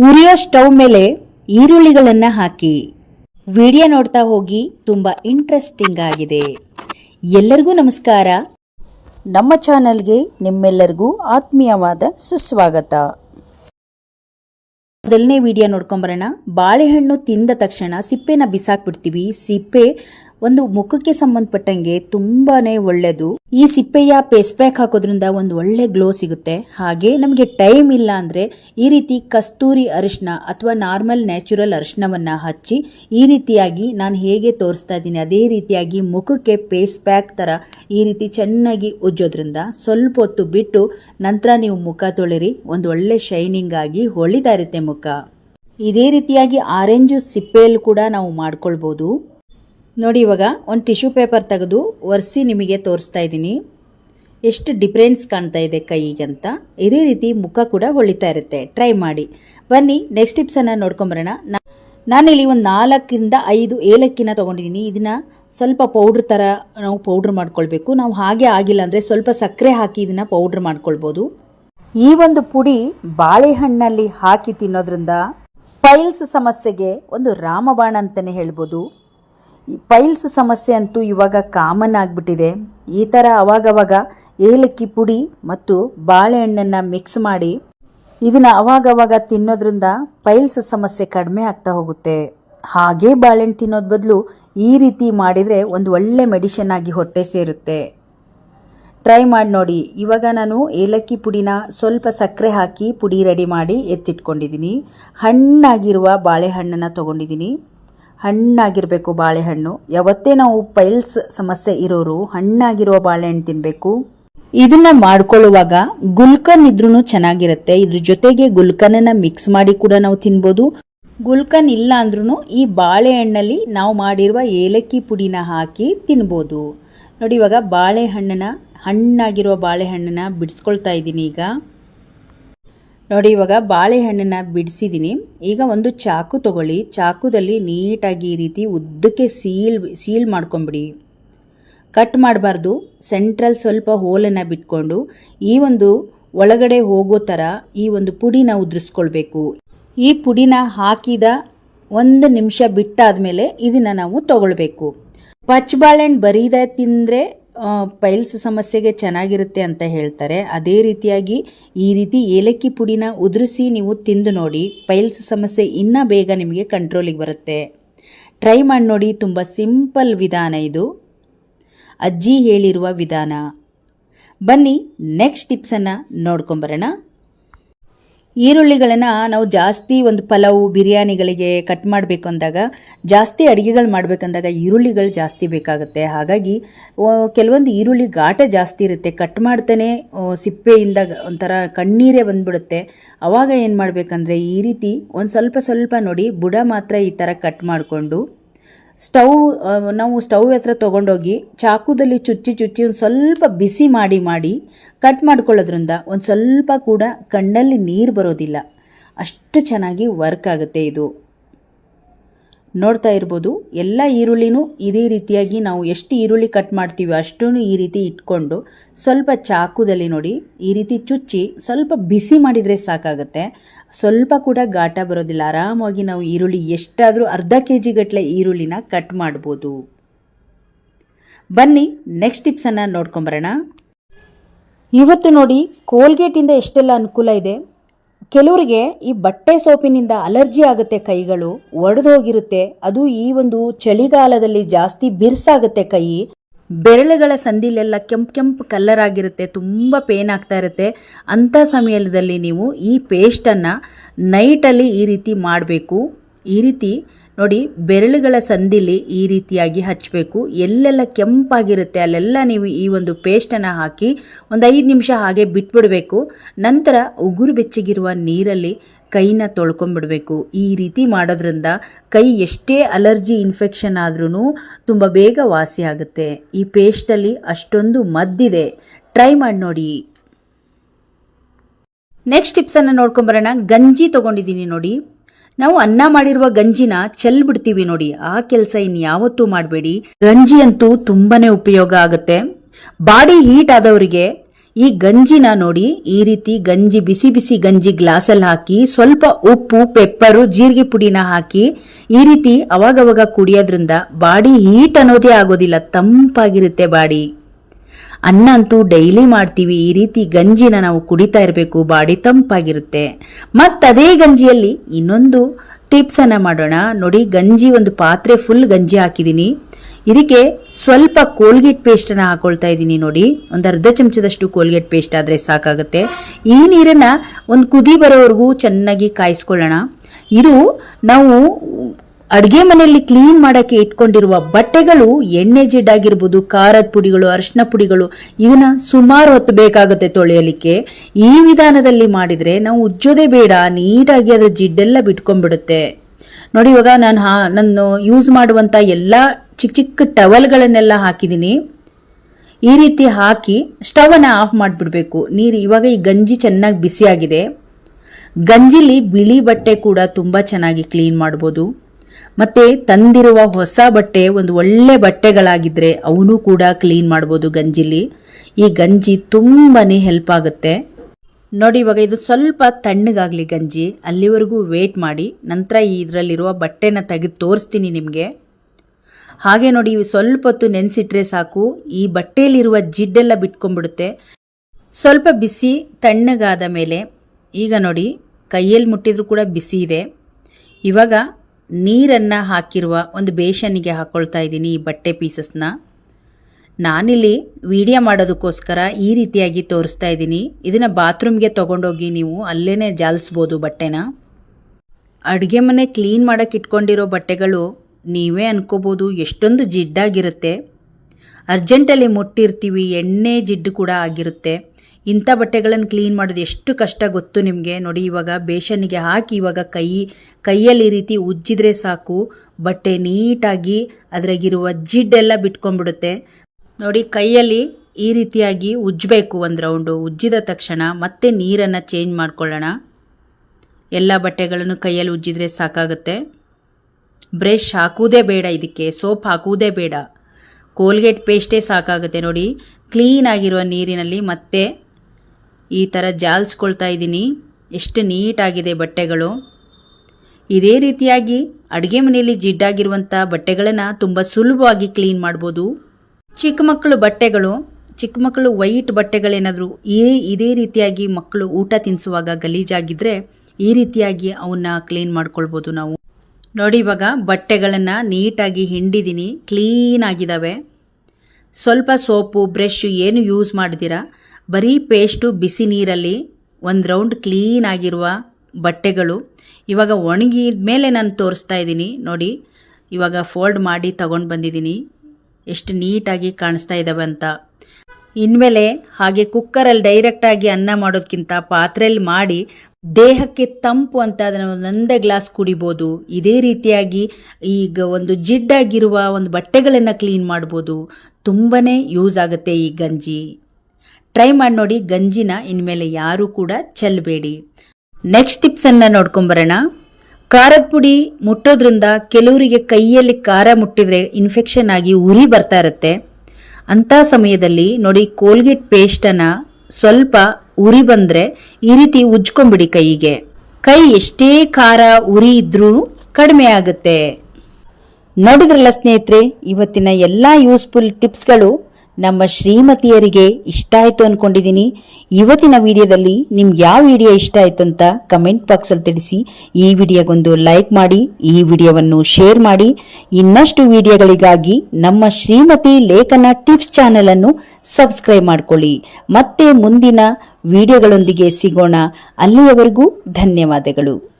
ಉರಿಯೋ stove ಮೇಲೆ ಈರುಳ್ಳಿಗಳನ್ನು ಹಾಕಿ. Video ನೋಡ್ತಾ ಹೋಗಿ, ತುಂಬ ಇಂಟ್ರೆಸ್ಟಿಂಗ್ ಆಗಿದೆ. ಎಲ್ಲರಿಗೂ ನಮಸ್ಕಾರ. ನಮ್ಮ ಚಾನಲ್ಗೆ ನಿಮ್ಮೆಲ್ಲರಿಗೂ ಆತ್ಮೀಯವಾದ ಸುಸ್ವಾಗತ. ಮೊದಲನೇ ವಿಡಿಯೋ ನೋಡ್ಕೊಂಬರೋಣ. ಬಾಳೆಹಣ್ಣು ತಿಂದ ತಕ್ಷಣ ಸಿಪ್ಪೆನ ಬಿಸಾಕ್ಬಿಡ್ತೀವಿ. ಸಿಪ್ಪೆ ಒಂದು ಮುಖಕ್ಕೆ ಸಂಬಂಧಪಟ್ಟಂಗೆ ತುಂಬಾನೇ ಒಳ್ಳೇದು. ಈ ಸಿಪ್ಪೆಯ ಪೇಸ್ ಪ್ಯಾಕ್ ಹಾಕೋದ್ರಿಂದ ಒಂದು ಒಳ್ಳೆ ಗ್ಲೋ ಸಿಗುತ್ತೆ. ಹಾಗೆ ನಮಗೆ ಟೈಮ್ ಇಲ್ಲ ಅಂದ್ರೆ ಈ ರೀತಿ ಕಸ್ತೂರಿ ಅರಿಶಿನ ಅಥವಾ ನಾರ್ಮಲ್ ನ್ಯಾಚುರಲ್ ಅರಿಶಿನವನ್ನ ಹಚ್ಚಿ ಈ ರೀತಿಯಾಗಿ ನಾನು ಹೇಗೆ ತೋರಿಸ್ತಾ ಇದ್ದೀನಿ, ಅದೇ ರೀತಿಯಾಗಿ ಮುಖಕ್ಕೆ ಪೇಸ್ ಪ್ಯಾಕ್ ತರ ಈ ರೀತಿ ಚೆನ್ನಾಗಿ ಉಜ್ಜೋದ್ರಿಂದ ಸ್ವಲ್ಪ ಹೊತ್ತು ಬಿಟ್ಟು ನಂತರ ನೀವು ಮುಖ ತೊಳಿರಿ, ಒಂದು ಒಳ್ಳೆ ಶೈನಿಂಗ್ ಆಗಿ ಹೊಳಿತಾ ಇರುತ್ತೆ ಮುಖ. ಇದೇ ರೀತಿಯಾಗಿ ಆರೆಂಜು ಸಿಪ್ಪೆಯಲ್ಲಿ ಕೂಡ ನಾವು ಮಾಡ್ಕೊಳ್ಬೋದು. ನೋಡಿ ಇವಾಗ ಒಂದು ಟಿಶ್ಯೂ ಪೇಪರ್ ತೆಗೆದು ಒರೆಸಿ ನಿಮಗೆ ತೋರಿಸ್ತಾ ಇದ್ದೀನಿ. ಎಷ್ಟು ಡಿಫ್ರೆನ್ಸ್ ಕಾಣ್ತಾ ಇದೆ ಕೈಗಂತ. ಇದೇ ರೀತಿ ಮುಖ ಕೂಡ ಹೊಳಿತಾ ಇರುತ್ತೆ. ಟ್ರೈ ಮಾಡಿ. ಬನ್ನಿ, ನೆಕ್ಸ್ಟ್ ಟಿಪ್ಸನ್ನು ನೋಡ್ಕೊಂಬರೋಣ. ನಾನಿಲ್ಲಿ ಒಂದು ನಾಲ್ಕರಿಂದ ಐದು ಏಲಕ್ಕಿನ ತೊಗೊಂಡಿದ್ದೀನಿ. ಇದನ್ನು ಸ್ವಲ್ಪ ಪೌಡ್ರ್ ಥರ ನಾವು ಪೌಡ್ರ್ ಮಾಡ್ಕೊಳ್ಬೇಕು. ನಾವು ಹಾಗೆ ಆಗಿಲ್ಲ ಅಂದರೆ ಸ್ವಲ್ಪ ಸಕ್ಕರೆ ಹಾಕಿ ಇದನ್ನು ಪೌಡ್ರ್ ಮಾಡ್ಕೊಳ್ಬೋದು. ಈ ಒಂದು ಪುಡಿ ಬಾಳೆಹಣ್ಣಲ್ಲಿ ಹಾಕಿ ತಿನ್ನೋದ್ರಿಂದ ಪೈಲ್ಸ್ ಸಮಸ್ಯೆಗೆ ಒಂದು ರಾಮಬಾಣ ಅಂತಲೇ ಹೇಳ್ಬೋದು. ಪೈಲ್ಸ್ ಸಮಸ್ಯೆ ಅಂತೂ ಇವಾಗ ಕಾಮನ್ ಆಗಿಬಿಟ್ಟಿದೆ. ಈ ಥರ ಅವಾಗವಾಗ ಏಲಕ್ಕಿ ಪುಡಿ ಮತ್ತು ಬಾಳೆಹಣ್ಣನ್ನು ಮಿಕ್ಸ್ ಮಾಡಿ ಇದನ್ನು ಅವಾಗವಾಗ ತಿನ್ನೋದ್ರಿಂದ ಪೈಲ್ಸ್ ಸಮಸ್ಯೆ ಕಡಿಮೆ ಆಗ್ತಾ ಹೋಗುತ್ತೆ. ಹಾಗೆ ಬಾಳೆಹಣ್ಣು ತಿನ್ನೋದ್ ಬದಲು ಈ ರೀತಿ ಮಾಡಿದರೆ ಒಂದು ಒಳ್ಳೆ ಮೆಡಿಷನ್ ಆಗಿ ಹೊಟ್ಟೆ ಸೇರುತ್ತೆ. ಟ್ರೈ ಮಾಡಿ ನೋಡಿ. ಇವಾಗ ನಾನು ಏಲಕ್ಕಿ ಪುಡಿನ ಸ್ವಲ್ಪ ಸಕ್ಕರೆ ಹಾಕಿ ಪುಡಿ ರೆಡಿ ಮಾಡಿ ಎತ್ತಿಟ್ಕೊಂಡಿದ್ದೀನಿ ಹಣ್ಣಾಗಿರುವ ಬಾಳೆಹಣ್ಣನ್ನು ತೊಗೊಂಡಿದ್ದೀನಿ ಹಣ್ಣಾಗಿರಬೇಕು ಬಾಳೆಹಣ್ಣು. ಯಾವತ್ತೇ ನಾವು ಪೈಲ್ಸ್ ಸಮಸ್ಯೆ ಇರೋರು ಹಣ್ಣಾಗಿರುವ ಬಾಳೆಹಣ್ಣು ತಿನ್ನಬೇಕು ಇದನ್ನ ಮಾಡ್ಕೊಳ್ಳುವಾಗ ಗುಲ್ಕನ್ ಇದ್ರೂ ಚೆನ್ನಾಗಿರುತ್ತೆ. ಇದ್ರ ಜೊತೆಗೆ ಗುಲ್ಕನನ್ನ ಮಿಕ್ಸ್ ಮಾಡಿ ಕೂಡ ನಾವು ತಿನ್ಬೋದು. ಗುಲ್ಕನ್ ಇಲ್ಲ ಅಂದ್ರೂ ಈ ಬಾಳೆಹಣ್ಣಲ್ಲಿ ನಾವು ಮಾಡಿರುವ ಏಲಕ್ಕಿ ಪುಡಿನ ಹಾಕಿ ತಿನ್ಬೋದು. ನೋಡಿ ಇವಾಗ ಬಾಳೆಹಣ್ಣನ್ನ ಹಣ್ಣಾಗಿರುವ ಬಾಳೆಹಣ್ಣನ್ನ ಬಿಡಿಸ್ಕೊಳ್ತಾ ಇದ್ದೀನಿ ಈಗ. ನೋಡಿ, ಇವಾಗ ಬಾಳೆಹಣ್ಣನ್ನ ಬಿಡಿಸಿದ್ದೀನಿ ಈಗ ಒಂದು ಚಾಕು ತಗೊಳ್ಳಿ. ಚಾಕುದಲ್ಲಿ ನೀಟಾಗಿ ಈ ರೀತಿ ಉದ್ದಕ್ಕೆ ಸೀಲ್ ಸೀಲ್ ಮಾಡ್ಕೊಂಬಿಡಿ. ಕಟ್ ಮಾಡಬಾರ್ದು. ಸೆಂಟ್ರಲ್ ಸ್ವಲ್ಪ ಹೋಲನ್ನು ಬಿಟ್ಕೊಂಡು ಈ ಒಂದು ಒಳಗಡೆ ಹೋಗೋ ಥರ ಈ ಒಂದು ಪುಡಿನ ಉದುರಿಸ್ಕೊಳ್ಬೇಕು. ಈ ಪುಡಿನ ಹಾಕಿದ ಒಂದು ನಿಮಿಷ ಬಿಟ್ಟಾದ ಮೇಲೆ ಇದನ್ನು ನಾವು ತಗೊಳ್ಬೇಕು. ಪಚ್ಚ ಬಾಳೆಹಣ್ಣು ಬರೀದ ತಿಂದರೆ ಪೈಲ್ಸ್ ಸಮಸ್ಯೆಗೆ ಚೆನ್ನಾಗಿರುತ್ತೆ ಅಂತ ಹೇಳ್ತಾರೆ. ಅದೇ ರೀತಿಯಾಗಿ ಈ ರೀತಿ ಏಲಕ್ಕಿ ಪುಡಿನ ಉದುರಿಸಿ ನೀವು ತಿಂದು ನೋಡಿ, ಪೈಲ್ಸ್ ಸಮಸ್ಯೆ ಇನ್ನೂ ಬೇಗ ನಿಮಗೆ ಕಂಟ್ರೋಲಿಗೆ ಬರುತ್ತೆ. ಟ್ರೈ ಮಾಡಿ ನೋಡಿ, ತುಂಬ ಸಿಂಪಲ್ ವಿಧಾನ ಇದು. ಅಜ್ಜಿ ಹೇಳಿರುವ ವಿಧಾನ. ಬನ್ನಿ, ನೆಕ್ಸ್ಟ್ ಟಿಪ್ಸನ್ನು ನೋಡ್ಕೊಂಬರೋಣ. ಈರುಳ್ಳಿಗಳನ್ನು ನಾವು ಜಾಸ್ತಿ ಒಂದು ಪಲಾವು, ಬಿರಿಯಾನಿಗಳಿಗೆ ಕಟ್ ಮಾಡಬೇಕು ಅಂದಾಗ ಜಾಸ್ತಿ ಅಡುಗೆಗಳು ಮಾಡಬೇಕಂದಾಗ ಈರುಳ್ಳಿಗಳು ಜಾಸ್ತಿ ಬೇಕಾಗುತ್ತೆ. ಹಾಗಾಗಿ ಕೆಲವೊಂದು ಈರುಳ್ಳಿ ಘಾಟ ಜಾಸ್ತಿ ಇರುತ್ತೆ. ಕಟ್ ಮಾಡ್ತಾನೆ ಸಿಪ್ಪೆಯಿಂದ ಒಂಥರ ಕಣ್ಣೀರೇ ಬಂದ್ಬಿಡುತ್ತೆ. ಆವಾಗ ಏನು ಮಾಡಬೇಕಂದ್ರೆ, ಈ ರೀತಿ ಒಂದು ಸ್ವಲ್ಪ ಸ್ವಲ್ಪ ನೋಡಿ, ಬುಡ ಮಾತ್ರ ಈ ಥರ ಕಟ್ ಮಾಡಿಕೊಂಡು ಸ್ಟವ್ ನಾವು ಸ್ಟವ್ ಹತ್ರ ತೊಗೊಂಡೋಗಿ ಚಾಕುದಲ್ಲಿ ಚುಚ್ಚಿ ಚುಚ್ಚಿ ಒಂದು ಸ್ವಲ್ಪ ಬಿಸಿ ಮಾಡಿ ಮಾಡಿ ಕಟ್ ಮಾಡ್ಕೊಳ್ಳೋದ್ರಿಂದ ಒಂದು ಸ್ವಲ್ಪ ಕೂಡ ಕಣ್ಣಲ್ಲಿ ನೀರು ಬರೋದಿಲ್ಲ. ಅಷ್ಟು ಚೆನ್ನಾಗಿ ವರ್ಕ್ ಆಗುತ್ತೆ ಇದು. ನೋಡ್ತಾ ಇರ್ಬೋದು. ಎಲ್ಲ ಈರುಳ್ಳಿನೂ ಇದೇ ರೀತಿಯಾಗಿ ನಾವು ಎಷ್ಟು ಈರುಳ್ಳಿ ಕಟ್ ಮಾಡ್ತೀವಿ ಅಷ್ಟೂ ಈ ರೀತಿ ಇಟ್ಕೊಂಡು ಸ್ವಲ್ಪ ಚಾಕುದಲ್ಲಿ ನೋಡಿ, ಈ ರೀತಿ ಚುಚ್ಚಿ ಸ್ವಲ್ಪ ಬಿಸಿ ಮಾಡಿದರೆ ಸಾಕಾಗುತ್ತೆ. ಸ್ವಲ್ಪ ಕೂಡ ಘಾಟ ಬರೋದಿಲ್ಲ. ಆರಾಮಾಗಿ ನಾವು ಈರುಳ್ಳಿ ಎಷ್ಟಾದರೂ ಅರ್ಧ ಕೆ ಜಿಗಟ್ಟಲೆ ಈರುಳ್ಳಿನ ಕಟ್ ಮಾಡ್ಬೋದು. ಬನ್ನಿ ನೆಕ್ಸ್ಟ್ ಟಿಪ್ಸನ್ನು ನೋಡ್ಕೊಂಬರೋಣ. ಇವತ್ತು ನೋಡಿ ಕೋಲ್ಗೇಟಿಂದ ಎಷ್ಟೆಲ್ಲ ಅನುಕೂಲ ಇದೆ? ಕೆಲವರಿಗೆ ಈ ಬಟ್ಟೆ ಸೋಪಿನಿಂದ ಅಲರ್ಜಿ ಆಗುತ್ತೆ ಕೈಗಳು, ಒಡೆದೋಗಿರುತ್ತೆ. ಅದು ಈ ಒಂದು ಚಳಿಗಾಲದಲ್ಲಿ ಜಾಸ್ತಿ ಬಿರ್ಸಾಗುತ್ತೆ ಕೈ. ಬೆರಳುಗಳ ಸಂದಿಲೆಲ್ಲ ಕೆಂಪು ಕೆಂಪು ಕಲ್ಲರ್ ಆಗಿರುತ್ತೆ, ತುಂಬ ಪೇನ್ ಆಗ್ತಾ ಇರುತ್ತೆ. ಅಂಥ ಸಮಯದಲ್ಲಿ ನೀವು ಈ ಪೇಸ್ಟನ್ನು ನೈಟಲ್ಲಿ ಈ ರೀತಿ ಮಾಡಬೇಕು. ಈ ರೀತಿ ನೋಡಿ, ಬೆರಳುಗಳ ಸಂದಿಲಿ ಈ ರೀತಿಯಾಗಿ ಹಚ್ಚಬೇಕು ಎಲ್ಲೆಲ್ಲ ಕೆಂಪಾಗಿರುತ್ತೆ, ಅಲ್ಲೆಲ್ಲ ನೀವು ಈ ಒಂದು ಪೇಸ್ಟನ್ನು ಹಾಕಿ ಒಂದು ಐದು ನಿಮಿಷ ಹಾಗೆ ಬಿಟ್ಬಿಡಬೇಕು. ನಂತರ ಉಗುರು ಬೆಚ್ಚಗಿರುವ ನೀರಲ್ಲಿ ಕೈನ ತೊಳ್ಕೊಂಬಿಡಬೇಕು. ಈ ರೀತಿ ಮಾಡೋದ್ರಿಂದ ಕೈ ಎಷ್ಟೇ ಅಲರ್ಜಿ ಇನ್ಫೆಕ್ಷನ್ ಆದ್ರೂ ತುಂಬ ಬೇಗ ವಾಸಿ ಆಗುತ್ತೆ. ಈ ಪೇಸ್ಟಲ್ಲಿ ಅಷ್ಟೊಂದು ಮದ್ದಿದೆ. ಟ್ರೈ ಮಾಡಿ ನೋಡಿ. ನೆಕ್ಸ್ಟ್ ಟಿಪ್ಸನ್ನು ನೋಡ್ಕೊಂಬರೋಣ. ಗಂಜಿ ತೊಗೊಂಡಿದ್ದೀನಿ ನೋಡಿ. ನಾವು ಅನ್ನ ಮಾಡಿರುವ ಗಂಜಿನ ಚೆಲ್ ಬಿಡ್ತೀವಿ ನೋಡಿ. ಆ ಕೆಲಸ ಇನ್ಯಾವತ್ತೂ ಮಾಡಬೇಡಿ. ಗಂಜಿ ಅಂತೂ ತುಂಬಾನೇ ಉಪಯೋಗ ಆಗುತ್ತೆ. ಬಾಡಿ ಹೀಟ್ ಆದವರಿಗೆ ಈ ಗಂಜಿನ ನೋಡಿ, ಈ ರೀತಿ ಗಂಜಿ, ಬಿಸಿ ಬಿಸಿ ಗಂಜಿ ಗ್ಲಾಸಲ್ಲಿ ಹಾಕಿ, ಸ್ವಲ್ಪ ಉಪ್ಪು, ಪೆಪ್ಪರು, ಜೀರಿಗೆ ಪುಡಿನ ಹಾಕಿ, ಈ ರೀತಿ ಅವಾಗವಾಗ ಕುಡಿಯೋದ್ರಿಂದ ಬಾಡಿ ಹೀಟ್ ಅನ್ನೋದೇ ಆಗೋದಿಲ್ಲ, ತಂಪಾಗಿರುತ್ತೆ ಬಾಡಿ. ಅನ್ನ ಅಂತೂ ಡೈಲಿ ಮಾಡ್ತೀವಿ. ಈ ರೀತಿ ಗಂಜಿನ ನಾವು ಕುಡಿತಾ ಇರಬೇಕು. ಬಾಡಿ ತಂಪಾಗಿರುತ್ತೆ. ಮತ್ತದೇ ಗಂಜಿಯಲ್ಲಿ ಇನ್ನೊಂದು ಟಿಪ್ಸ್ ಅನ್ನ ಮಾಡೋಣ. ನೋಡಿ, ಗಂಜಿ ಒಂದು ಪಾತ್ರೆ ಫುಲ್ ಗಂಜಿ ಹಾಕಿದ್ದೀನಿ ಇದಕ್ಕೆ ಸ್ವಲ್ಪ ಕೋಲ್ಗೇಟ್ ಪೇಸ್ಟನ್ನು ಹಾಕೊಳ್ತಾ ಇದ್ದೀನಿ ನೋಡಿ. ಒಂದು ಅರ್ಧ ಚಮಚದಷ್ಟು ಕೋಲ್ಗೇಟ್ ಪೇಸ್ಟ್ ಆದರೆ ಸಾಕಾಗುತ್ತೆ. ಈ ನೀರನ್ನು ಒಂದು ಕುದಿ ಬರೋವರೆಗೂ ಚೆನ್ನಾಗಿ ಕಾಯಿಸ್ಕೊಳ್ಳೋಣ. ಇದು ನಾವು ಅಡುಗೆ ಮನೆಯಲ್ಲಿ ಕ್ಲೀನ್ ಮಾಡೋಕ್ಕೆ ಇಟ್ಕೊಂಡಿರುವ ಬಟ್ಟೆಗಳು, ಎಣ್ಣೆ ಜಿಡ್ಡಾಗಿರ್ಬೋದು ಖಾರದ ಪುಡಿಗಳು, ಅರಿಶಿನ ಪುಡಿಗಳು, ಇದನ್ನ ಸುಮಾರು ಹೊತ್ತು ಬೇಕಾಗುತ್ತೆ ತೊಳೆಯಲಿಕ್ಕೆ. ಈ ವಿಧಾನದಲ್ಲಿ ಮಾಡಿದರೆ ನಾವು ಉಜ್ಜೋದೇ ಬೇಡ, ನೀಟಾಗಿ ಅದರ ಜಿಡ್ಡೆಲ್ಲ ಬಿಟ್ಕೊಂಡ್ಬಿಡುತ್ತೆ. ನೋಡಿ, ಇವಾಗ ನಾನು ಹಾ, ನಾನು ಯೂಸ್ ಮಾಡುವಂಥ ಎಲ್ಲ ಚಿಕ್ಕ ಚಿಕ್ಕ ಟವಲ್ಗಳನ್ನೆಲ್ಲ ಹಾಕಿದ್ದೀನಿ. ಈ ರೀತಿ ಹಾಕಿ ಸ್ಟವನ್ನು ಆಫ್ ಮಾಡಿಬಿಡ್ಬೇಕು. ನೀರು ಇವಾಗ ಈ ಗಂಜಿ ಚೆನ್ನಾಗಿ ಬಿಸಿಯಾಗಿದೆ. ಗಂಜಿಲಿ ಬಿಳಿ ಬಟ್ಟೆ ಕೂಡ ತುಂಬ ಚೆನ್ನಾಗಿ ಕ್ಲೀನ್ ಮಾಡ್ಬೋದು. ಮತ್ತೆ ತಂದಿರುವ ಹೊಸ ಬಟ್ಟೆ ಒಂದು ಒಳ್ಳೆ ಬಟ್ಟೆಗಳಾಗಿದ್ರೆ ಅವನು ಕೂಡ ಕ್ಲೀನ್ ಮಾಡ್ಬೋದು ಗಂಜಿಲಿ. ಈ ಗಂಜಿ ತುಂಬಾನೇ ಹೆಲ್ಪ್ ಆಗುತ್ತೆ. ನೋಡಿ ಇವಾಗ ಇದು ಸ್ವಲ್ಪ ತಣ್ಣಗಾಗ್ಲಿ ಗಂಜಿ. ಅಲ್ಲಿವರೆಗೂ ವೇಟ್ ಮಾಡಿ. ನಂತರ ಇದರಲ್ಲಿರುವ ಬಟ್ಟೆನ ತೆಗೆದು ತೋರಿಸ್ತೀನಿ ನಿಮಗೆ. ಹಾಗೆ ನೋಡಿ ಸ್ವಲ್ಪ ಹೊತ್ತು ನೆನೆಸಿಟ್ರೆ ಸಾಕು. ಈ ಬಟ್ಟೆಯಲ್ಲಿರುವ ಜಿಡ್ಡೆಲ್ಲ ಬಿಟ್ಕೊಂಡ್ಬಿಡುತ್ತೆ. ಸ್ವಲ್ಪ ಬಿಸಿ, ತಣ್ಣಗಾದ ಮೇಲೆ ಈಗ ನೋಡಿ ಕೈಯಲ್ಲಿ ಮುಟ್ಟಿದ್ರೂ ಕೂಡ ಬಿಸಿ ಇದೆ. ಇವಾಗ ನೀರನ್ನು ಹಾಕಿರುವ ಒಂದು ಬೇಷನಿಗೆ ಹಾಕ್ಕೊಳ್ತಾ ಇದ್ದೀನಿ ಈ ಬಟ್ಟೆ ಪೀಸಸ್ನ. ನಾನಿಲ್ಲಿ ವಿಡಿಯೋ ಮಾಡೋದಕ್ಕೋಸ್ಕರ ಈ ರೀತಿಯಾಗಿ ತೋರಿಸ್ತಾ ಇದ್ದೀನಿ. ಇದನ್ನು ಬಾತ್ರೂಮ್ಗೆ ತೊಗೊಂಡೋಗಿ ನೀವು ಅಲ್ಲೇ ಜಾಲಿಸ್ಬೋದು ಬಟ್ಟೆನ. ಅಡುಗೆ ಮನೆ ಕ್ಲೀನ್ ಮಾಡೋಕ್ಕೆ ಇಟ್ಕೊಂಡಿರೋ ಬಟ್ಟೆಗಳು ನೀವೇ ಅನ್ಕೋಬೋದು, ಎಷ್ಟೊಂದು ಜಿಡ್ಡಾಗಿರುತ್ತೆ. ಅರ್ಜೆಂಟಲ್ಲಿ ಮುಟ್ಟಿರ್ತೀವಿ, ಎಣ್ಣೆ ಜಿಡ್ಡು ಕೂಡ ಆಗಿರುತ್ತೆ. ಇಂಥ ಬಟ್ಟೆಗಳನ್ನು ಕ್ಲೀನ್ ಮಾಡೋದು ಎಷ್ಟು ಕಷ್ಟ ಗೊತ್ತು ನಿಮಗೆ? ನೋಡಿ, ಇವಾಗ ಬೇಷನ್ನಿಗೆ ಹಾಕಿ ಇವಾಗ ಕೈ, ಕೈಯಲ್ಲಿ ಈ ರೀತಿ ಉಜ್ಜಿದ್ರೆ ಸಾಕು. ಬಟ್ಟೆ ನೀಟಾಗಿ ಅದ್ರಾಗಿರುವ ಜಿಡ್ಡೆಲ್ಲ ಬಿಟ್ಕೊಂಡ್ಬಿಡುತ್ತೆ. ನೋಡಿ, ಕೈಯಲ್ಲಿ ಈ ರೀತಿಯಾಗಿ ಉಜ್ಜಬೇಕು ಒಂದು ರೌಂಡು. ಉಜ್ಜಿದ ತಕ್ಷಣ ಮತ್ತೆ ನೀರನ್ನು ಚೇಂಜ್ ಮಾಡ್ಕೊಳ್ಳೋಣ. ಎಲ್ಲ ಬಟ್ಟೆಗಳನ್ನು ಕೈಯಲ್ಲಿ ಉಜ್ಜಿದ್ರೆ ಸಾಕಾಗುತ್ತೆ. ಬ್ರಷ್ ಹಾಕುವುದೇ ಬೇಡ ಇದಕ್ಕೆ. ಸೋಪ್ ಹಾಕುವುದೇ ಬೇಡ. ಕೋಲ್ಗೇಟ್ ಪೇಸ್ಟೇ ಸಾಕಾಗುತ್ತೆ. ನೋಡಿ, ಕ್ಲೀನಾಗಿರುವ ನೀರಿನಲ್ಲಿ ಮತ್ತೆ ಈ ಥರ ಜಾಲ್ಸ್ಕೊಳ್ತಾ ಇದ್ದೀನಿ. ಎಷ್ಟು ನೀಟಾಗಿದೆ ಬಟ್ಟೆಗಳು. ಇದೇ ರೀತಿಯಾಗಿ ಅಡುಗೆ ಮನೆಯಲ್ಲಿ ಜಿಡ್ಡಾಗಿರುವಂಥ ಬಟ್ಟೆಗಳನ್ನು ತುಂಬ ಸುಲಭವಾಗಿ ಕ್ಲೀನ್ ಮಾಡ್ಬೋದು. ಚಿಕ್ಕ ಮಕ್ಕಳು ಬಟ್ಟೆಗಳು, ಚಿಕ್ಕ ಮಕ್ಕಳು ವೈಟ್ ಬಟ್ಟೆಗಳೇನಾದರೂ ಈ, ಇದೇ ರೀತಿಯಾಗಿ ಮಕ್ಕಳು ಊಟ ತಿನ್ನಿಸುವಾಗ ಗಲೀಜಾಗಿದ್ದರೆ ಈ ರೀತಿಯಾಗಿ ಅವನ್ನ ಕ್ಲೀನ್ ಮಾಡ್ಕೊಳ್ಬೋದು ನಾವು. ನೋಡಿ ಇವಾಗ ಬಟ್ಟೆಗಳನ್ನು ನೀಟಾಗಿ ಹಿಂಡಿದ್ದೀನಿ ಕ್ಲೀನ್ ಆಗಿದ್ದಾವೆ ಸ್ವಲ್ಪ ಸೋಪು, ಬ್ರಷ್ ಏನು ಯೂಸ್ ಮಾಡಿದಿರ? ಬರೀ ಪೇಸ್ಟು ಬಿಸಿ ನೀರಲ್ಲಿ ಒಂದು ರೌಂಡ್ ಕ್ಲೀನ್ ಆಗಿರುವ ಬಟ್ಟೆಗಳು ಇವಾಗ ಒಣಗಿದ ಮೇಲೆ ನಾನು ತೋರಿಸ್ತಾ ಇದ್ದೀನಿ. ನೋಡಿ, ಇವಾಗ ಫೋಲ್ಡ್ ಮಾಡಿ ತಗೊಂಡು ಬಂದಿದ್ದೀನಿ. ಎಷ್ಟು ನೀಟಾಗಿ ಕಾಣಿಸ್ತಾ ಇದ್ದಾವೆ ಅಂತ. ಇನ್ಮೇಲೆ ಹಾಗೆ ಕುಕ್ಕರಲ್ಲಿ ಡೈರೆಕ್ಟಾಗಿ ಅನ್ನ ಮಾಡೋದಕ್ಕಿಂತ ಪಾತ್ರೆಯಲ್ಲಿ ಮಾಡಿ ದೇಹಕ್ಕೆ ತಂಪು ಅಂತ ಅದನ್ನು ಒಂದೊಂದೇ ಗ್ಲಾಸ್ ಕುಡಿಬೋದು. ಇದೇ ರೀತಿಯಾಗಿ ಈಗ ಒಂದು ಜಿಡ್ಡಾಗಿರುವ ಒಂದು ಬಟ್ಟೆಗಳನ್ನು ಕ್ಲೀನ್ ಮಾಡ್ಬೋದು. ತುಂಬಾ ಯೂಸ್ ಆಗುತ್ತೆ ಈ ಗಂಜಿ. ಟ್ರೈ ಮಾಡಿ ನೋಡಿ, ಗಂಜಿನ ಇನ್ಮೇಲೆ ಯಾರೂ ಕೂಡ ಚೆಲ್ಲಬೇಡಿ ನೆಕ್ಸ್ಟ್ ಟಿಪ್ಸನ್ನು ನೋಡ್ಕೊಂಬರೋಣ. ಖಾರದ ಪುಡಿ ಮುಟ್ಟೋದ್ರಿಂದ ಕೆಲವರಿಗೆ ಕೈಯಲ್ಲಿ ಖಾರ ಮುಟ್ಟಿದ್ರೆ ಇನ್ಫೆಕ್ಷನ್ ಆಗಿ ಉರಿ ಬರ್ತಾ ಇರುತ್ತೆ. ಅಂಥ ಸಮಯದಲ್ಲಿ ನೋಡಿ ಕೋಲ್ಗೇಟ್ ಪೇಸ್ಟನ್ನು ಸ್ವಲ್ಪ ಉರಿ ಬಂದರೆ ಈ ರೀತಿ ಉಜ್ಕೊಂಬಿಡಿ ಕೈಗೆ. ಕೈ ಎಷ್ಟೇ ಖಾರ ಉರಿ ಇದ್ರೂ ಕಡಿಮೆ ಆಗುತ್ತೆ. ನೋಡಿದ್ರಲ್ಲ ಸ್ನೇಹಿತರೆ, ಇವತ್ತಿನ ಎಲ್ಲ ಯೂಸ್ಫುಲ್ ಟಿಪ್ಸ್ಗಳು ನಮ್ಮ ಶ್ರೀಮತಿಯರಿಗೆ ಇಷ್ಟ ಆಯಿತು ಅಂದ್ಕೊಂಡಿದ್ದೀನಿ ಇವತ್ತಿನ ವಿಡಿಯೋದಲ್ಲಿ ನಿಮ್ಗೆ ಯಾವ ವಿಡಿಯೋ ಇಷ್ಟ ಆಯಿತು ಅಂತ ಕಮೆಂಟ್ ಬಾಕ್ಸಲ್ಲಿ ತಿಳಿಸಿ. ಈ ವಿಡಿಯೋಗೊಂದು ಲೈಕ್ ಮಾಡಿ, ಈ ವಿಡಿಯೋವನ್ನು ಶೇರ್ ಮಾಡಿ. ಇನ್ನಷ್ಟು ವಿಡಿಯೋಗಳಿಗಾಗಿ ನಮ್ಮ ಶ್ರೀಮತಿ ಲೇಖನ ಟಿಪ್ಸ್ ಚಾನೆಲ್ ಅನ್ನು ಸಬ್ಸ್ಕ್ರೈಬ್ ಮಾಡ್ಕೊಳ್ಳಿ. ಮತ್ತೆ ಮುಂದಿನ ವಿಡಿಯೋಗಳೊಂದಿಗೆ ಸಿಗೋಣ. ಅಲ್ಲಿಯವರೆಗೂ ಧನ್ಯವಾದಗಳು.